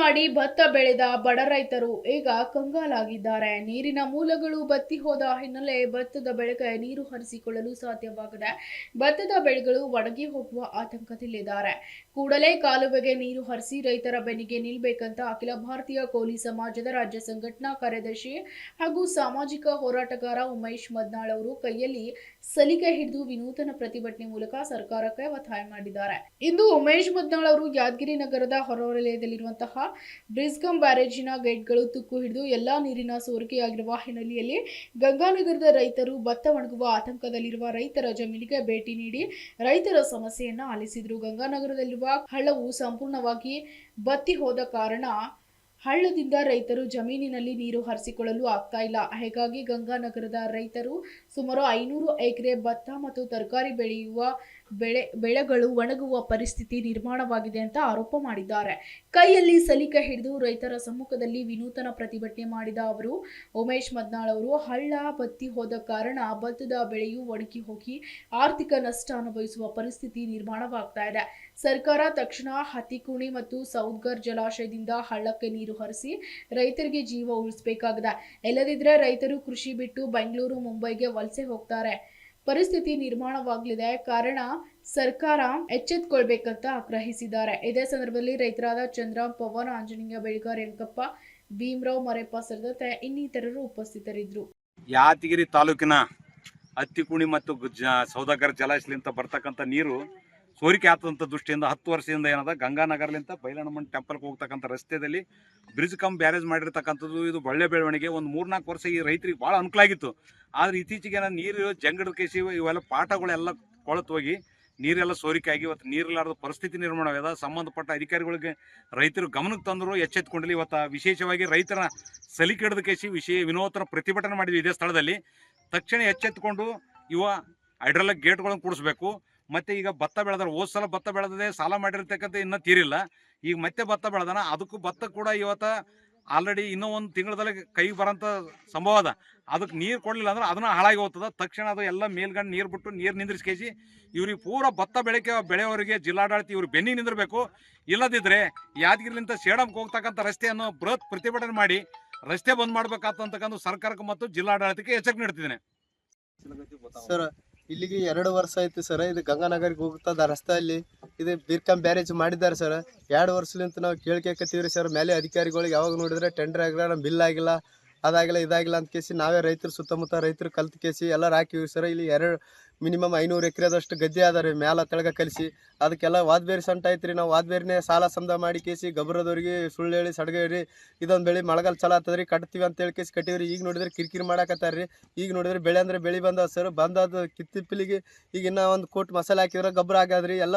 ಮಾಡಿ ಭತ್ತ ಬೆಳೆದ ಬಡ ರೈತರು ಈಗ ಕಂಗಾಲಾಗಿದ್ದಾರೆ. ನೀರಿನ ಮೂಲಗಳು ಬತ್ತಿ ಹೋದ ಹಿನ್ನೆಲೆ ಭತ್ತದ ಬೆಳೆಗೆ ನೀರು ಹರಿಸಿಕೊಳ್ಳಲು ಸಾಧ್ಯವಾಗದೆ ಭತ್ತದ ಬೆಳೆಗಳು ಒಣಗಿ ಹೋಗುವ ಆತಂಕದಲ್ಲಿದ್ದಾರೆ. ಕೂಡಲೇ ಕಾಲುವೆಗೆ ನೀರು ಹರಿಸಿ ರೈತರ ಬೆನ್ನಿಗೆ ನಿಲ್ಬೇಕಂತ ಅಖಿಲ ಭಾರತೀಯ ಕೋಲಿ ಸಮಾಜದ ರಾಜ್ಯ ಸಂಘಟನಾ ಕಾರ್ಯದರ್ಶಿ ಹಾಗೂ ಸಾಮಾಜಿಕ ಹೋರಾಟಗಾರ ಉಮೇಶ್ ಮದ್ನಾಳ್ ಅವರು ಕೈಯಲ್ಲಿ ಸಲಿಕೆ ಹಿಡಿದು ವಿನೂತನ ಪ್ರತಿಭಟನೆ ಮೂಲಕ ಸರ್ಕಾರಕ್ಕೆ ಒತ್ತಾಯ ಮಾಡಿದ್ದಾರೆ. ಇಂದು ಉಮೇಶ್ ಮದ್ನಾಳ್ ಅವರು ಯಾದಗಿರಿ ನಗರದ ಹೊರವಲಯದಲ್ಲಿರುವಂತಹ ಬ್ರಿಸ್ಗಂ ಬ್ಯಾರೇಜಿನ ಗೇಟ್ಗಳು ತುಕ್ಕು ಹಿಡಿದು ಎಲ್ಲಾ ನೀರಿನ ಸೋರಿಕೆಯಾಗಿರುವ ಹಿನ್ನೆಲೆಯಲ್ಲಿ ಗಂಗಾನಗರದ ರೈತರು ಭತ್ತ ಒಣಗುವ ಆತಂಕದಲ್ಲಿರುವ ರೈತರ ಜಮೀನಿಗೆ ಭೇಟಿ ನೀಡಿ ರೈತರ ಸಮಸ್ಯೆಯನ್ನ ಆಲಿಸಿದರು. ಗಂಗಾನಗರದಲ್ಲಿರುವ ಹಳ್ಳವು ಸಂಪೂರ್ಣವಾಗಿ ಬತ್ತಿ ಹೋದ ಕಾರಣ ಹಳ್ಳದಿಂದ ರೈತರು ಜಮೀನಿನಲ್ಲಿ ನೀರು ಹರಿಸಿಕೊಳ್ಳಲು ಆಗ್ತಾ ಇಲ್ಲ. ಹೀಗಾಗಿ ಗಂಗಾನಗರದ ರೈತರು ಸುಮಾರು ಐನೂರು ಎಕರೆ ಭತ್ತ ಮತ್ತು ತರಕಾರಿ ಬೆಳೆಯುವ ಬೆಳೆ, ಬೆಳೆಗಳು ಒಣಗುವ ಪರಿಸ್ಥಿತಿ ನಿರ್ಮಾಣವಾಗಿದೆ ಅಂತ ಆರೋಪ ಮಾಡಿದ್ದಾರೆ. ಕೈಯಲ್ಲಿ ಸಲಿಕೆ ಹಿಡಿದು ರೈತರ ಸಮ್ಮುಖದಲ್ಲಿ ವಿನೂತನ ಪ್ರತಿಭಟನೆ ಮಾಡಿದ ಅವರು, ಉಮೇಶ್ ಮದ್ನಾಳ್ ಅವರು, ಹಳ್ಳ ಬತ್ತಿ ಹೋದ ಕಾರಣ ಭತ್ತದ ಬೆಳೆಯು ಒಣಗಿ ಹೋಗಿ ಆರ್ಥಿಕ ನಷ್ಟ ಅನುಭವಿಸುವ ಪರಿಸ್ಥಿತಿ ನಿರ್ಮಾಣವಾಗ್ತಾ ಇದೆ. ಸರ್ಕಾರ ತಕ್ಷಣ ಹತಿಕುಣಿ ಮತ್ತು ಸೌದ್ಗರ್ ಜಲಾಶಯದಿಂದ ಹಳ್ಳಕ್ಕೆ ನೀರು ಹರಿಸಿ ರೈತರಿಗೆ ಜೀವ ಉಳಿಸಬೇಕಾಗಿದೆ. ಇಲ್ಲದಿದ್ರೆ ರೈತರು ಕೃಷಿ ಬಿಟ್ಟು ಬೆಂಗಳೂರು, ಮುಂಬೈಗೆ ವಲಸೆ ಹೋಗ್ತಾರೆ. ಪರಿಸ್ಥಿತಿ ನಿರ್ಮಾಣವಾಗಲಿದೆ. ಕಾರಣ ಸರ್ಕಾರ ಎಚ್ಚೆತ್ಕೊಳ್ಬೇಕಂತ ಆಗ್ರಹಿಸಿದ್ದಾರೆ. ಇದೇ ಸಂದರ್ಭದಲ್ಲಿ ರೈತರಾದ ಚಂದ್ರಾಮ್ ಪವನ್ ಆಂಜನೇಯ ಬೆಳಗಾರ್ ಎಂಕಪ್ಪ ಭೀಮರಾವ್, ಮರೆಪ್ಪ ಸೇರಿದಂತೆ ಇನ್ನಿತರರು ಉಪಸ್ಥಿತರಿದ್ದರು. ಯಾದಗಿರಿ ತಾಲೂಕಿನ ಹತ್ತಿಕುಣಿ ಮತ್ತು ಸೌದಾಗರ ಜಲಾಶಯಲಿಂದ ಬರ್ತಕ್ಕಂಥ ನೀರು ಸೋರಿಕೆ ಆತದಂಥ ದೃಷ್ಟಿಯಿಂದ ಹತ್ತು ವರ್ಷದಿಂದ ಏನದ? ಗಂಗಾನಗರ್ಲಿಂದ ಬೈಲಣ್ಣಮ್ಮನ ಟೆಂಪಲ್ಗೆ ಹೋಗ್ತಕ್ಕಂಥ ರಸ್ತೆಯಲ್ಲಿ ಬ್ರಿಡ್ಜ್ ಕಮ್ ಬ್ಯಾರೇಜ್ ಮಾಡಿರ್ತಕ್ಕಂಥದ್ದು ಇದು ಒಳ್ಳೆ ಬೆಳವಣಿಗೆ. ಒಂದು ಮೂರ್ನಾಲ್ಕು ವರ್ಷ ಈ ರೈತರಿಗೆ ಭಾಳ ಅನುಕೂಲ ಆಗಿತ್ತು. ಆದ್ರೆ ಇತ್ತೀಚೆಗೆ ನೀರು ಜಂಗಡ ಕೇಸಿ ಇವೆಲ್ಲ ಪಾಠಗಳೆಲ್ಲ ಕೊಳತು ಹೋಗಿ ನೀರೆಲ್ಲ ಸೋರಿಕೆ ಆಗಿ ಇವತ್ತು ನೀರಿಲ್ಲಾರದ ಪರಿಸ್ಥಿತಿ ನಿರ್ಮಾಣವಾಗಿದೆ ಸಂಬಂಧಪಟ್ಟ ಅಧಿಕಾರಿಗಳಿಗೆ ರೈತರು ಗಮನಕ್ಕೆ ತಂದರು, ಎಚ್ಚೆತ್ಕೊಂಡಿಲ್ಲ. ಇವತ್ತು ವಿಶೇಷವಾಗಿ ರೈತರ ಸಲಿಕೆ ಹಿಡಿದ ಕೇಸಿ ವಿಷಯ ವಿನೂತನ ಪ್ರತಿಭಟನೆ ಮಾಡಿದ್ವಿ ಇದೇ ಸ್ಥಳದಲ್ಲಿ. ತಕ್ಷಣ ಎಚ್ಚೆತ್ತುಕೊಂಡು ಇವ ಹೈಡ್ರಾಲಿಕ್ ಗೇಟ್ಗಳನ್ನು ಕೂಡಿಸ್ಬೇಕು. ಮತ್ತೆ ಈಗ ಭತ್ತ ಬೆಳೆದ್ರೆ ಹೋದ್ ಸಲ ಭತ್ತ ಬೆಳೆದದೆ ಸಾಲ ಮಾಡಿರ್ತಕ್ಕಂಥ ಇನ್ನೂ ತೀರಿಲ್ಲ. ಈಗ ಮತ್ತೆ ಭತ್ತ ಬೆಳೆದಾನ, ಅದಕ್ಕೂ ಭತ್ತ ಕೂಡ ಇವತ್ತು ಆಲ್ರೆಡಿ ಇನ್ನೂ ಒಂದು ತಿಂಗಳದಲ್ಲಿ ಕೈಗೆ ಬರೋಂಥ ಸಂಭವ ಅದ. ಅದಕ್ಕೆ ನೀರು ಕೊಡಲಿಲ್ಲ ಅಂದ್ರೆ ಅದನ್ನ ಹಾಳಾಗಿ ಹೋಗ್ತದ. ತಕ್ಷಣ ಅದು ಎಲ್ಲ ಮೇಲ್ಗಂಡು ನೀರು ಬಿಟ್ಟು ನೀರು ನಿಂದ್ರಿಸ್ಕೇಸಿ ಇವ್ರಿಗೆ ಪೂರ ಭತ್ತ ಬೆಳೆಕೆ ಬೆಳೆಯವರಿಗೆ ಜಿಲ್ಲಾಡಳಿತ ಇವ್ರು ಬೆನ್ನಿ ನಿಂದಿರಬೇಕು. ಇಲ್ಲದಿದ್ರೆ ಯಾದಗಿರಿಲಿಂದ ಸೇಡಮ್ಗೆ ಹೋಗ್ತಕ್ಕಂಥ ರಸ್ತೆಯನ್ನು ಬೃಹತ್ ಪ್ರತಿಭಟನೆ ಮಾಡಿ ರಸ್ತೆ ಬಂದ್ ಮಾಡ್ಬೇಕಾಗ್ತಕ್ಕಂಥ ಸರ್ಕಾರಕ್ಕೆ ಮತ್ತು ಜಿಲ್ಲಾಡಳಿತಕ್ಕೆ ಎಚ್ಚರಿಕೆ ನೀಡ್ತಿದ್ದೇನೆ. ಇಲ್ಲಿಗೆ ಎರಡು ವರ್ಷ ಆಯ್ತು ಸರ್, ಇದು ಗಂಗಾನಗರಿಗೆ ಹೋಗ್ತದ ರಸ್ತೆಯಲ್ಲಿ. ಇದು ಬೀರ್ಕಂ ಬ್ಯಾರೇಜ್ ಮಾಡಿದ್ದಾರೆ ಸರ್. ಎರಡು ವರ್ಷಲಿಂತ ನಾವು ಕೇಳ್ಕೇಕತ್ತೀವ್ರಿ ಸರ್. ಮೇಲೆ ಅಧಿಕಾರಿಗಳಿಗೆ ಯಾವಾಗ ನೋಡಿದ್ರೆ ಟೆಂಡರ್ ಆಗಿಲ್ಲ ಬಿಲ್ ಆಗಿಲ್ಲ. ಅದಾಗಿಲ್ಲ ಇದಾಗಿಲ್ಲ ಅಂತ ಕೇಸಿ ನಾವೇ ರೈತರು, ಸುತ್ತಮುತ್ತ ರೈತರು ಕಲ್ತು ಕೇಸಿ ಎಲ್ಲರೂ ಹಾಕಿವಿ ಸರ್ ಇಲ್ಲಿ ಎರಡು ಮಿನಿಮಮ್ ಐನೂರು ಎಕರೆದಷ್ಟು ಗದ್ದೆ ಅದ ರೀ ಮ್ಯಾಲ ತೆಳಗ ಕಲಿಸಿ. ಅದಕ್ಕೆಲ್ಲ ವಾದ್ಬೇರಿ ಸಂಟ ಐತ್ರಿ ನಾವು ವಾದ್ಬೇರಿನೇ ಸಾಲ ಸಂದ ಮಾಡಿ ಕೇಸಿ ಗೊಬ್ಬರದವ್ರಿಗೆ ಸುಳ್ಳು ಹೇಳಿ ಸಡ್ಗೇರಿ ಇದೊಂದು ಬೆಳೆ ಮಳೆಗಾಲ ಚಲ ರೀ ಕಟ್ತೀವಿ ಅಂತ ಹೇಳಿ ಕೇಸಿ ಕಟ್ಟಿವ್ರಿ. ಈಗ ನೋಡಿದ್ರೆ ಕಿರಿಕಿರಿ ಮಾಡಾಕತ್ತಾರ್ರಿ ಈಗ ನೋಡಿದ್ರೆ ಬೆಳೆ ಅಂದ್ರೆ ಬೆಳೆ ಬಂದ ಸರ್. ಬಂದದ ಕಿತ್ತಿಪ್ಪಿಲಿಗೆ ಈಗ ಇನ್ನೂ ಒಂದು ಕೋಟ್ ಮಸಾಲೆ ಹಾಕಿದ್ರೆ ಗೊಬ್ಬರ ಆಗ್ಯಾದ್ರಿ ಎಲ್ಲ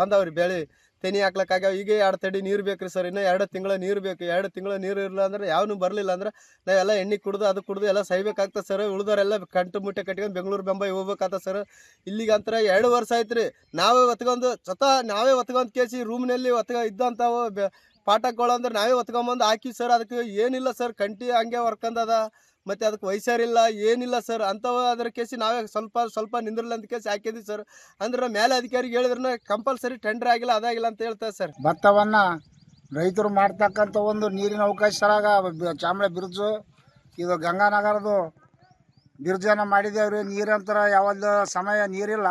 ಬಂದಾವ್ರಿ ಬೆಳೆ. ತೆನಿ ಹಾಕ್ಲಕ್ಕಾಗ್ಯಾವ ಈಗ ಎರಡು ತಡಿ ನೀರು ಬೇಕ್ರಿ ಸರ್. ಇನ್ನೂ ಎರಡು ತಿಂಗಳ ನೀರು ಬೇಕು. ಎರಡು ತಿಂಗಳ ನೀರು ಇರಲಿಲ್ಲ ಅಂದ್ರೆ ಯಾವನು ಬರಲಿಲ್ಲ ಅಂದ್ರೆ ನಾವೆಲ್ಲ ಎಣ್ಣೆ ಕುಡ್ದು ಅದು ಕುಡ್ದು ಎಲ್ಲ ಸಹಿಬೇಕಾಗ್ತದೆ ಸರ್. ಉಳ್ದೋರೆಲ್ಲ ಕಂಟು ಮುಟ್ಟೆ ಕಟ್ಕೊಂಡು ಬೆಂಗಳೂರು ಬೆಂಬೈ ಹೋಗ್ಬೇಕಾಗ್ತದೆ ಸರ್. ಇಲ್ಲಿಗೆ ಅಂತರ ಎರಡು ವರ್ಷ ಆಯ್ತು ರೀ ನಾವೇ ಒತ್ಕೊಂಡು ಸ್ವತಃ ನಾವೇ ಒತ್ಕೊಂಡು ಕೇಸಿ ರೂಮ್ನಲ್ಲಿ ಒತ್ಕ ಇದ್ದಂಥವು ಪಾಠಗಳು ಅಂದ್ರೆ ನಾವೇ ಒತ್ಕೊಂಬಂದು ಹಾಕಿ ಸರ್. ಅದಕ್ಕೆ ಏನಿಲ್ಲ ಸರ್. ಕಂಟಿ ಹಂಗೆ ವರ್ಕಂದದ. ಮತ್ತೆ ಅದಕ್ಕೆ ವಯಸ್ಸಾರಿಲ್ಲ, ಏನಿಲ್ಲ ಸರ್. ಅಂಥವು ಅದ್ರ ಕೇಸಿ ನಾವೇ ಸ್ವಲ್ಪ ಸ್ವಲ್ಪ ನಿಂದ್ರಲ್ಲ ಅಂತ ಕೇಸಿ ಹಾಕಿದ್ವಿ ಸರ್. ಅಂದ್ರೆ ಮೇಲೆ ಅಧಿಕಾರಿಗೆ ಹೇಳಿದ್ರೆ ಕಂಪಲ್ಸರಿ ಟೆಂಡರ್ ಆಗಿಲ್ಲ, ಅದಾಗಿಲ್ಲ ಅಂತ ಹೇಳ್ತಾರೆ ಸರ್. ಭತ್ತವನ್ನು ರೈತರು ಮಾಡ್ತಕ್ಕಂಥ ಒಂದು ನೀರಿನ ಅವಕಾಶ ಸರಾಗ ಚಾಮಳೆ ಬಿರುಜು, ಇದು ಗಂಗಾನಗರದು ಬಿರುಜನ ಮಾಡಿದೇವ್ರಿ ನೀರಂತರ ಯಾವ್ದು ಸಮಯ ನೀರಿಲ್ಲ.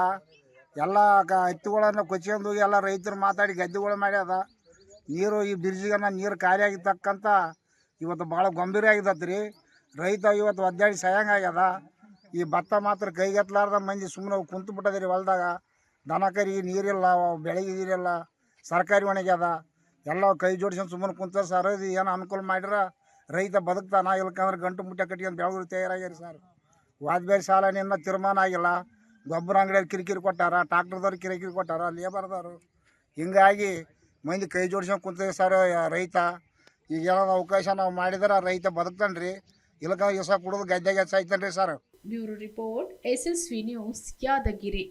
ಎಲ್ಲ ಕ, ಎತ್ತುಗಳನ್ನು ಕೊಚ್ಕೊಂಡು ಹೋಗಿ ಎಲ್ಲ ರೈತರು ಮಾತಾಡಿ ಗದ್ದೆಗಳು ಮಾಡ್ಯದ. ನೀರು ಈ ಬಿರ್ಜಿಗನ್ನ ನೀರು ಖಾಲಿ ಆಗಿರ್ತಕ್ಕಂಥ ಇವತ್ತು ಭಾಳ ಗಂಭೀರ ಆಗಿದತ್ರಿ. ರೈತ ಇವತ್ತು ಒದ್ದಾಡಿ ಆಗ್ಯದ. ಈ ಭತ್ತ ಮಾತ್ರ ಕೈಗೆತ್ತಲಾರ್ದ ಮಂದಿ ಸುಮ್ಮನೆ ಕುಂತು ಬಿಟ್ಟದ್ರಿ ಹೊಲ್ದಾಗ. ದನ ಕರಿಗೆ ನೀರಿಲ್ಲ, ಬೆಳೆಗೆ ನೀರಿಲ್ಲ, ಸರ್ಕಾರಿ ಒಣಗ್ಯದ ಎಲ್ಲ ಕೈ ಜೋಡಿಸ್ಕೊಂಡು ಸುಮ್ಮನೆ ಕುಂತ ಸರ್, ಇದು ಏನು ಅನುಕೂಲ ಮಾಡಿರ? ರೈತ ಬದುಕ್ತಾನ, ಇಲ್ಕಂದ್ರೆ ಗಂಟು ಮುಟ್ಟೆ ಕಟ್ಕೊಂಡು ಬೆಳಗ್ರು ತಯಾರಾಗ್ಯಾರ ಸರ್. ಸಾಲ ನಿನ್ನ ತೀರ್ಮಾನ ಆಗಿಲ್ಲ. ಗೊಬ್ಬರ ಅಂಗಡಿಯಲ್ಲಿ ಕಿರಿಕಿರಿ ಕೊಟ್ಟಾರ, ಟ್ರಾಕ್ಟರ್ದವ್ರು ಕಿರಿಕಿರಿ ಕೊಟ್ಟಾರ, ಲೇಬರ್ದವರು. ಹಿಂಗಾಗಿ ಮಂದಿ ಕೈ ಜೋಡಿಸ್ಕೊಂಡು ಕುಂತ ಸರ್ ರೈತ. ಈಗ ಏನಾದ್ರು ಅವಕಾಶ ನಾವು ಮಾಡಿದ್ರೆ ರೈತ ಬದುಕ್ತಾನೆ ರೀ ಇಲ್ಕ ಎಸ ಕುಡಿದು ಗದ್ದೆಗೆ ಸಾಯ್ತಾನೆ ಐತಲ್ರಿ sir. Bureau report SSV news Yadgiri.